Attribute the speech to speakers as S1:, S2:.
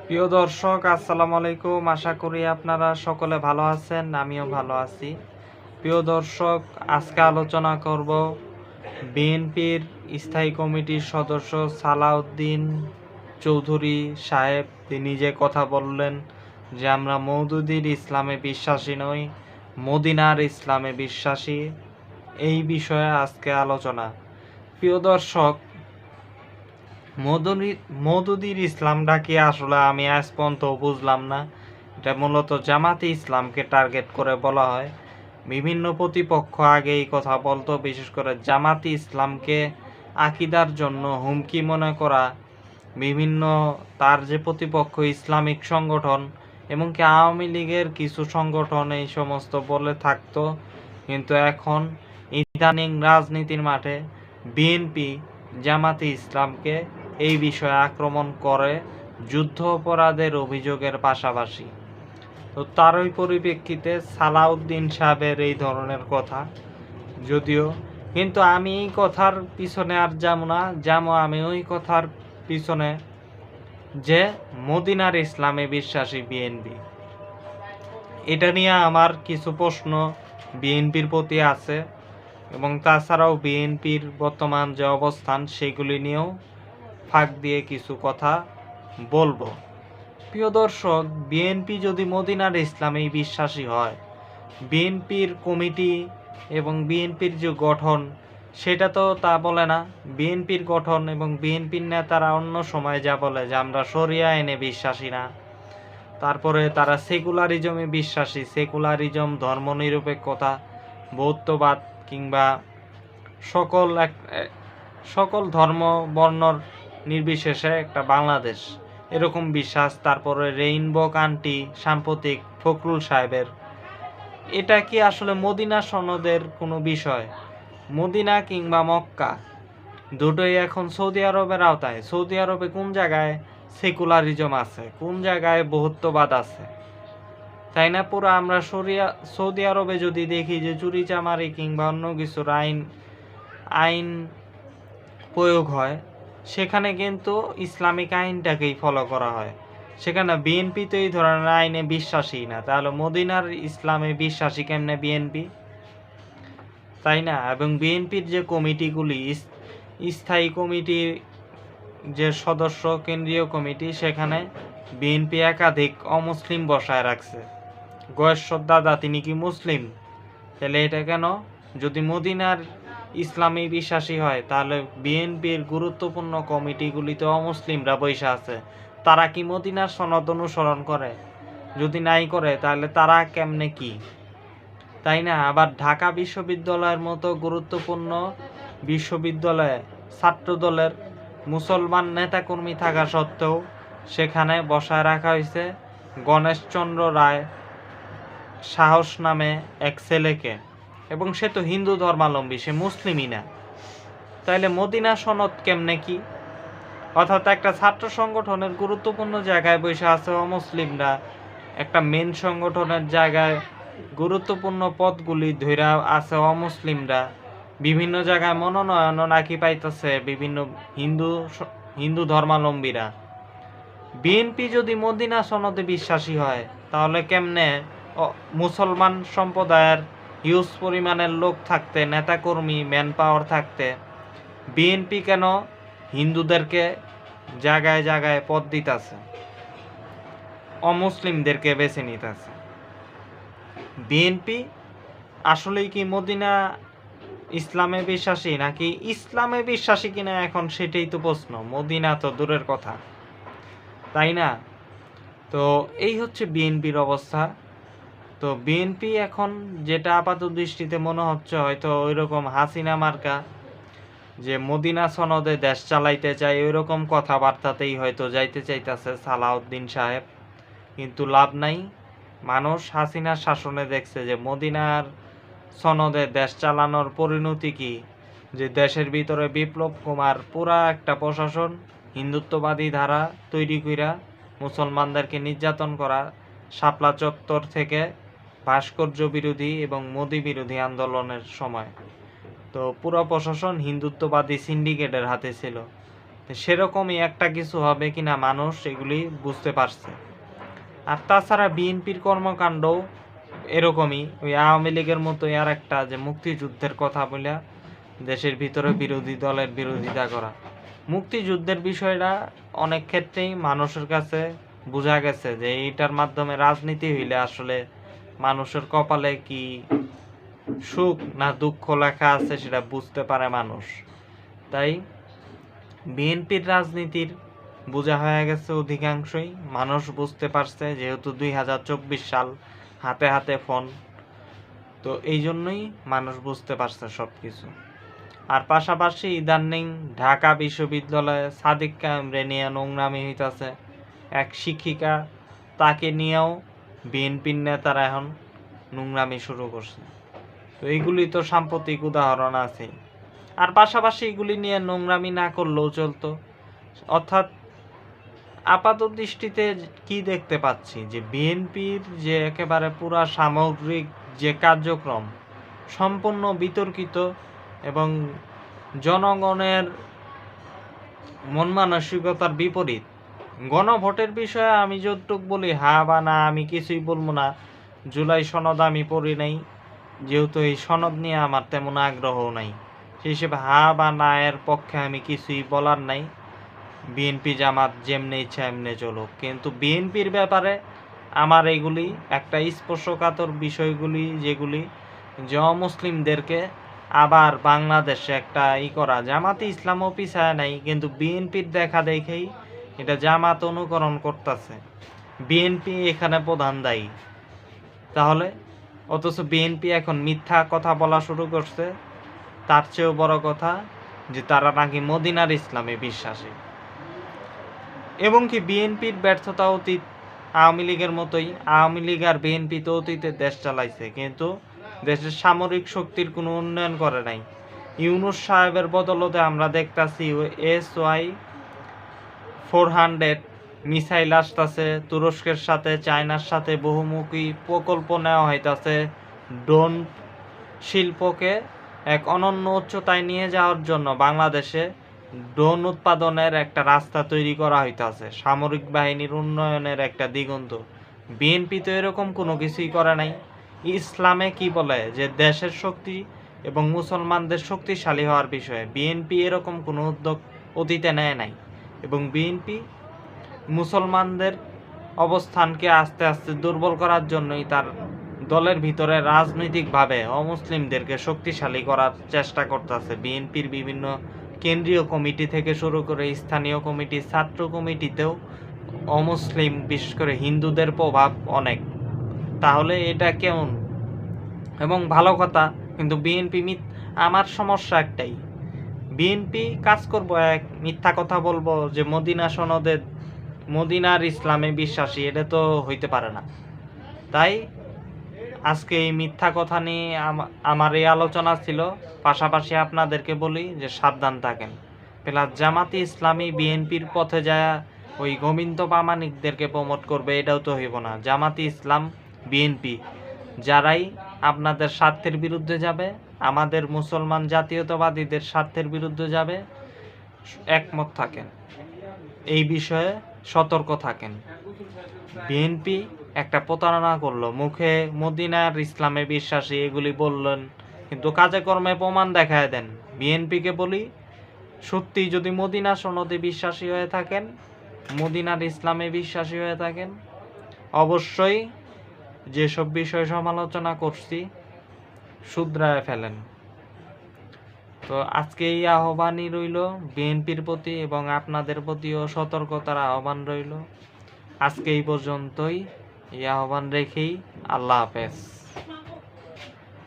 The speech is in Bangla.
S1: প্রিয় দর্শক, আসসালামু আলাইকুম। আশা করি আপনারা সকলে ভালো আছেন, আমিও ভালো আছি। প্রিয় দর্শক, আজকে আলোচনা করব বিএনপির স্থায়ী কমিটির সদস্য সালাউদ্দিন চৌধুরী সাহেব। তিনি যে কথা বললেন যে, আমরা মৌদুদির ইসলামে বিশ্বাসী নই, মদিনার ইসলামে বিশ্বাসী এই বিষয়ে আজকে আলোচনা। প্রিয় দর্শক মদুদির ইসলামটা কি আসলে আমি আজ পর্যন্ত বুঝলাম না। এটা মূলত জামাতে ইসলামকে টার্গেট করে বলা হয়। বিভিন্ন প্রতিপক্ষ আগে এই কথা বলতো, বিশেষ করে জামাতি ইসলামকে আকিদার জন্য হুমকি মনে করা, বিভিন্ন তার যে প্রতিপক্ষ ইসলামিক সংগঠন এমনকি আওয়ামী লীগের কিছু সংগঠন এই সমস্ত বলে থাকতো। কিন্তু এখন ইদানিং রাজনীতির মাঠে বিএনপি জামাতি ইসলামকে এই বিষয়ে আক্রমণ করে যুদ্ধ অপরাধের অভিযোগের পাশাপাশি। তো তারই পরিপ্রেক্ষিতে সালাউদ্দিন সাহেবের এই ধরনের কথা। যদিও, কিন্তু আমি এই কথার পিছনে আর যাব না। যাব আমি ওই কথার পিছনে যে মদিনার ইসলামে বিশ্বাসী বিএনপি। এটা নিয়ে আমার কিছু প্রশ্ন বিএনপির প্রতি আছে এবং তাছাড়াও বিএনপির বর্তমান যে অবস্থান, সেগুলি নিয়েও ফাঁক দিয়ে কিছু কথা বলব। প্রিয় দর্শক বিএনপি যদি মদিনার ইসলামেই বিশ্বাসী হয় বিএনপির কমিটি এবং বিএনপির যে গঠন, সেটা তো তা বলে না। বিএনপির গঠন এবং বিএনপির নেতারা অন্য সময় যা বলে যে আমরা সরিয়া আইনে বিশ্বাসী না। তারপরে তারা সেকুলারিজমে বিশ্বাসী। সেকুলারিজম, ধর্মনিরপেক্ষতা, বৌদ্ধবাদ কিংবা সকল এক সকল ধর্ম, বর্ণর নির্বিশেষে একটা বাংলাদেশ। এরকম বিশ্বাস, তারপরে রেইনবো কান্ট্রি, সাম্প্রতিক ফখরুল সাহেবের। এটা কি আসলে মদিনা সনদের কোনো বিষয়? মদিনা কিংবা মক্কা? দুটোই এখন সৌদি আরবের আওতায়। সৌদি আরবে কোন জায়গায় সেকুলারিজম আছে? কোন জায়গায় বহুত্ববাদ আছে? তাই না? পুরো আমরা সরিয়া, সৌদি আরবে যদি দেখি যে চুরি চামারি কিংবা অন্য কিছুর আইন আইন প্রয়োগ হয় সেখানে কিন্তু ইসলামিক আইনটাকেই ফলো করা হয়। সেখানে বিএনপি তো এই ধরনের আইনে বিশ্বাসী না। তাহলে মদিনার ইসলামে বিশ্বাসী কেমনে বিএনপি তাই না? এবং বিএনপির যে কমিটিগুলি স্থায়ী কমিটির যে সদস্য, কেন্দ্রীয় কমিটি, সেখানে বিএনপি একাধিক অমুসলিম বসায় রাখছে। গয়েশ্বর দাদা, তিনি কি মুসলিম? তাহলে এটা কেন? যদি মদিনার ইসলামী বিশ্বাসী হয়, তাহলে বিএনপির গুরুত্বপূর্ণ কমিটিগুলিতে অমুসলিমরা বৈশা আছে। তারা কি মদিনার সনদ অনুসরণ করে? যদি নাই করে, তাহলে তারা কেমনে কি? তাই না? আবার ঢাকা বিশ্ববিদ্যালয়ের মতো গুরুত্বপূর্ণ বিশ্ববিদ্যালয়ে ছাত্র দলের মুসলমান নেতাকর্মী থাকা সত্ত্বেও সেখানে বসায় রাখা হয়েছে গণেশচন্দ্র রায় সাহস নামে এক ছেলেকে। এবং সে তো হিন্দু ধর্মাবলম্বী, সে মুসলিমই না। তাইলে মদিনা সনদ কেমনে কি? অর্থাৎ একটা ছাত্র সংগঠনের গুরুত্বপূর্ণ জায়গায় বসে আছে অমুসলিমরা। একটা মেন সংগঠনের জায়গায় গুরুত্বপূর্ণ পদগুলি ধইরা আছে অমুসলিমরা। বিভিন্ন জায়গায় মনোনয়ন নাকি পাইতেছে বিভিন্ন হিন্দু হিন্দু ধর্মাবলম্বীরা। বিএনপি যদি মদিনা সনদে বিশ্বাসী হয়, তাহলে কেমনে মুসলমান সম্প্রদায়ের হিউজ পরিমাণের লোক থাকতে, নেতাকর্মী ম্যান পাওয়ার থাকতে বিএনপি কেন হিন্দুদেরকে জায়গায় জায়গায় পদ দিতেছে? অমুসলিমদেরকে বেছে নিতেছে। বিএনপি আসলেই কি মদিনা ইসলামে বিশ্বাসী নাকি ইসলামে বিশ্বাসী কিনা এখন সেটাই তো প্রশ্ন। মদিনা তো দূরের কথা। তাই না? তো এই হচ্ছে বিএনপির অবস্থা। তো বিএনপি এখন যেটা আপাত দৃষ্টিতে মনে হচ্ছে হয়তো ওই রকম হাসিনা মার্কা যে মদিনা সনদে দেশ চালাইতে চায় ওই রকম কথাবার্তাতেই হয়তো যাইতে চাইতেছে সালাউদ্দিন সাহেব। কিন্তু লাভ নাই। মানুষ হাসিনার শাসনে দেখছে যে মদিনার সনদে দেশ চালানোর পরিণতি কি? যে দেশের ভিতরে বিপ্লব কুমার পুরা একটা প্রশাসন, হিন্দুত্ববাদী ধারা তৈরি কইরা মুসলমানদেরকে নির্যাতন করা, শাপলা চত্বর থেকে ভাস্কর্য বিরোধী এবং মোদি বিরোধী আন্দোলনের সময়। তো পুরো প্রশাসন হিন্দুত্ববাদী সিন্ডিকেটের হাতে ছিল। সেরকমই একটা কিছু হবে কিনা মানুষ এগুলি বুঝতে পারছে। আর তাছাড়া বিএনপির কর্মকাণ্ডও এরকমই। ওই আওয়ামী লীগের মতো আর একটা যে মুক্তিযুদ্ধের কথা বলে, দেশের ভিতরে বিরোধী দলের বিরোধিতা করা। মুক্তিযুদ্ধের বিষয়টা অনেক ক্ষেত্রেই মানুষের কাছে বোঝা গেছে যে এইটার মাধ্যমে রাজনীতি হইলে আসলে মানুষের কপালে কি সুখ না দুঃখ লেখা আছে সেটা বুঝতে পারে মানুষ। তাই বিএনপির রাজনীতির বোঝা হয়ে গেছে অধিকাংশই। মানুষ বুঝতে পারছে যেহেতু দুই হাজার চব্বিশ সাল হাতে হাতে ফোন। তো এই জন্যই মানুষ বুঝতে পারছে সব কিছু আর পাশাপাশি ইদানিং ঢাকা বিশ্ববিদ্যালয়ে সাদিক কায়েমরে নিয়ে নোংরামি হইতাছে। এক শিক্ষিকা তাকে নিয়েও বিএনপির নেতারা এখন নোংরামি শুরু করছে। তো এইগুলি তো সাম্প্রতিক উদাহরণ আছে। আর পাশাপাশি এগুলি নিয়ে নোংরামি না করলেও চলতো। অর্থাৎ আপাত দৃষ্টিতে কি দেখতে পাচ্ছি? যে বিএনপির যে একেবারে পুরা সামগ্রিক যে কার্যক্রম সম্পূর্ণ বিতর্কিত এবং জনগণের মন মানসিকতার বিপরীত গণভোটের বিষয়ে আমি যতটুক বলি হা বা না, আমি কিছুই বলব না। জুলাই সনদ আমি পড়ি নাই, যেহেতু এই সনদ নিয়ে আমার তেমন আগ্রহ নাই। সেই হিসেবে হা বা না এর পক্ষে আমি কিছুই বলার নাই। বিএনপি জামাত যেমনি ইচ্ছা এমনি চলুক। কিন্তু বিএনপির ব্যাপারে আমার এগুলি, একটা স্পর্শকাতর বিষয়গুলি, যেগুলি যে মুসলিমদেরকে আবার বাংলাদেশে একটা ই করা। জামাতে ইসলামও পিছায় নাই, কিন্তু বিএনপির দেখা দেখেই এটা জামাত অনুকরণ করতেছে। বিএনপি এখানে প্রধান দায়ী। তাহলে, অথচ বিএনপি এখন মিথ্যা কথা বলা শুরু করছে। তার চেয়েও বড় কথা যে তারা নাকি মদিনার ইসলামে বিশ্বাসী। এবং কি বিএনপির ব্যর্থতা অতীত আওয়ামী লীগের মতোই, আওয়ামী লীগ আর বিএনপি তো অতীতে দেশ চালাইছে, কিন্তু দেশের সামরিক শক্তির কোনো উন্নয়ন করে নাই। ইউনুস সাহেবের বদলতে আমরা দেখতাছি S Y four hundred missile আসতেছে, তুরস্কের সাথে, চায়নার সাথে বহুমুখী প্রকল্প নেওয়া হইতাছে ড্রোন শিল্পকে এক অনন্য উচ্চতায় নিয়ে যাওয়ার জন্য বাংলাদেশে ড্রোন উৎপাদনের একটা রাস্তা তৈরি করা হইতাছে। সামরিক বাহিনীর উন্নয়নের একটা দিগন্ত। বিএনপি তো এরকম কোনো কিছুই করে নাই। ইসলামে কি বলে যে দেশের শক্তি এবং মুসলমানদের শক্তিশালী হওয়ার বিষয়ে বিএনপি এরকম কোনো উদ্যোগ অতীতে নেয় নাই। এবং বিএনপি মুসলমানদের অবস্থানকে আস্তে আস্তে দুর্বল করার জন্যই তার দলের ভিতরে রাজনৈতিকভাবে অমুসলিমদেরকে শক্তিশালী করার চেষ্টা করতেছে। বিএনপির বিভিন্ন কেন্দ্রীয় কমিটি থেকে শুরু করে স্থানীয় কমিটি, ছাত্র কমিটিতেও অমুসলিম, বিশেষ করে হিন্দুদের প্রভাব অনেক। তাহলে এটা কেমন? এবং ভালো কথা, কিন্তু বিএনপি আমার সমস্যা একটাই। বিএনপি কাজ করব এক, মিথ্যা কথা বলব যে মদিনা সনদে, মদিনার ইসলামে বিশ্বাসী, এটা তো হইতে পারে না। তাই আজকে এই মিথ্যা কথা নিয়ে আম- আমার এই আলোচনা ছিল। পাশাপাশি আপনাদেরকে বলি যে সাবধান থাকেন। প্লাস জামাতি ইসলামী বিএনপির পথে যায়, ওই গোবিন্দ প্রামাণিকদেরকে প্রমোট করবে, এটাও তো হইব না। জামাতি ইসলাম বিএনপি, যারাই আপনাদের স্বার্থের বিরুদ্ধে যাবে আমাদের মুসলমান জাতীয়তাবাদীদের স্বার্থের বিরুদ্ধে যাবে, একমত থাকেন। এই বিষয়ে সতর্ক থাকেন। বিএনপি একটা প্রতারণা করল, মুখে মদিনার ইসলামে বিশ্বাসী এগুলি বললেন, কিন্তু কাজে কর্মে প্রমাণ দেখায় দেন। বিএনপিকে বলি, সত্যি যদি মদিনা সনদে বিশ্বাসী হয়ে থাকেন, মদিনার ইসলামে বিশ্বাসী হয়ে থাকেন, অবশ্যই যেসব বিষয় সমালোচনা করছি শুধরায় ফেলেন। তো আজকে এই আহ্বানই রইল, বিএনপির প্রতি এবং আপনাদের প্রতিও সতর্কতার আহ্বান রইল। আজকে এই পর্যন্তই। এই আহ্বান রেখেই আল্লাহ হাফেজ।